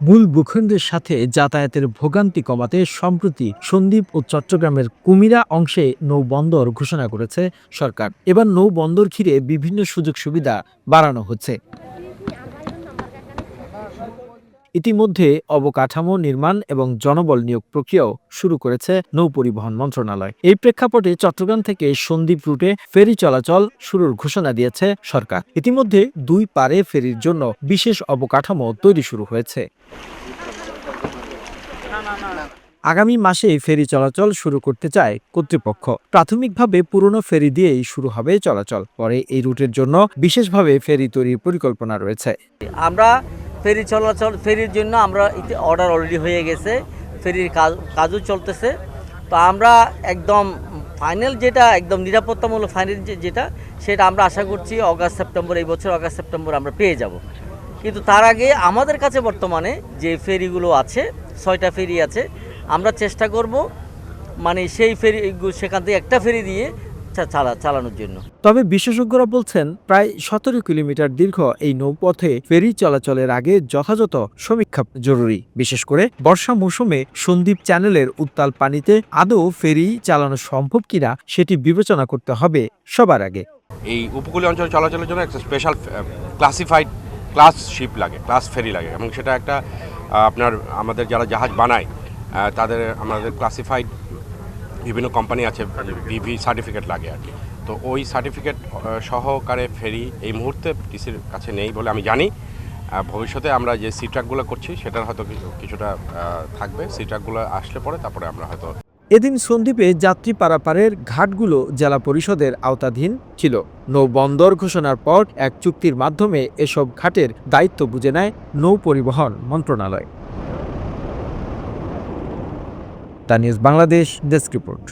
মূল ভূখণ্ডের সাথে যাতায়াতের ভোগান্তি কমাতে সম্প্রতি সন্দ্বীপ ও চট্টগ্রামের কুমিরা অংশে নৌবন্দর ঘোষণা করেছে সরকার। এবার নৌবন্দর ঘিরে বিভিন্ন সুযোগ সুবিধা বাড়ানো হচ্ছে। ইতিমধ্যে অবকাঠামো নির্মাণ এবং জনবল নিয়োগ প্রক্রিয়াও শুরু করেছে নৌ পরিবহন মন্ত্রণালয়। এই প্রেক্ষাপটে চট্টগ্রাম থেকে সন্দ্বীপ রুটে ফেরি চলাচল শুরুর ঘোষণা দিয়েছে সরকার। ইতিমধ্যে দুই পারে ফেরির জন্য বিশেষ অবকাঠামো তৈরি শুরু হয়েছে। আগামী মাসে ফেরি চলাচল শুরু করতে চায় কর্তৃপক্ষ। প্রাথমিকভাবে পুরনো ফেরি দিয়েই শুরু হবে চলাচল। পরে এই রুটের জন্য বিশেষভাবে ফেরি তৈরির পরিকল্পনা রয়েছে। আমরা ফেরি চলাচল, ফেরির জন্য আমরা অর্ডার অলরেডি হয়ে গেছে। ফেরির কাজ, কাজও চলতেছে। তো আমরা একদম ফাইনাল যেটা, একদম নিরাপত্তামূলক ফাইনাল যেটা, সেটা আমরা আশা করছি অগাস্ট, সেপ্টেম্বর, এই বছর অগাস্ট, সেপ্টেম্বর আমরা পেয়ে যাব। কিন্তু তার আগে আমাদের কাছে বর্তমানে যে ফেরিগুলো আছে, ছয়টা ফেরি আছে, আমরা চেষ্টা করব মানে সেই ফেরি সেখান থেকে একটা ফেরি দিয়ে চালা চালানোর জন্য। তবে বিশেষজ্ঞরা বলছেন প্রায় সতেরো কিলোমিটার দীর্ঘ এই নৌপথে ফেরি চলাচলের আগে যথাযথ সমীক্ষা জরুরি। বিশেষ করে বর্ষা মৌসুমে সন্দ্বীপ চ্যানেলের উত্তাল পানিতে আদৌ ফেরি চালানো সম্ভব কিনা সেটি বিবেচনা করতে হবে সবার আগে। এই উপকূলীয় অঞ্চলে চলাচলের জন্য একটা স্পেশাল ক্লাসিফাইড ক্লাস শিপ লাগে ক্লাস ফেরি লাগে। এবং সেটা একটা আপনার আমাদের যারা জাহাজ বানায় তাদের আমাদের ক্লাসিফাইড বিভিন্ন কোম্পানি আছে ভিভি সার্টিফিকেট লাগে আর কি। তো ওই সার্টিফিকেট সহকারে ফেরি এই মুহূর্তে টিসির কাছে নেই বলে আমি জানি। ভবিষ্যতে আমরা যে সি ট্রাকগুলো করছি সেটার হয়তো কিছু- কিছুটা থাকবে। সি ট্রাকগুলো আসলে পরে তারপরে আমরা হয়তো এদিন সন্দ্বীপে যাত্রী পারাপারের ঘাটগুলো জেলা পরিষদের আওতাধীন ছিল। নৌবন্দর ঘোষণার পর এক চুক্তির মাধ্যমে এসব ঘাটের দায়িত্ব বুঝে নেয় নৌ পরিবহন মন্ত্রণালয়। তা নিউজ বাংলাদেশ ডেস্ক রিপোর্ট।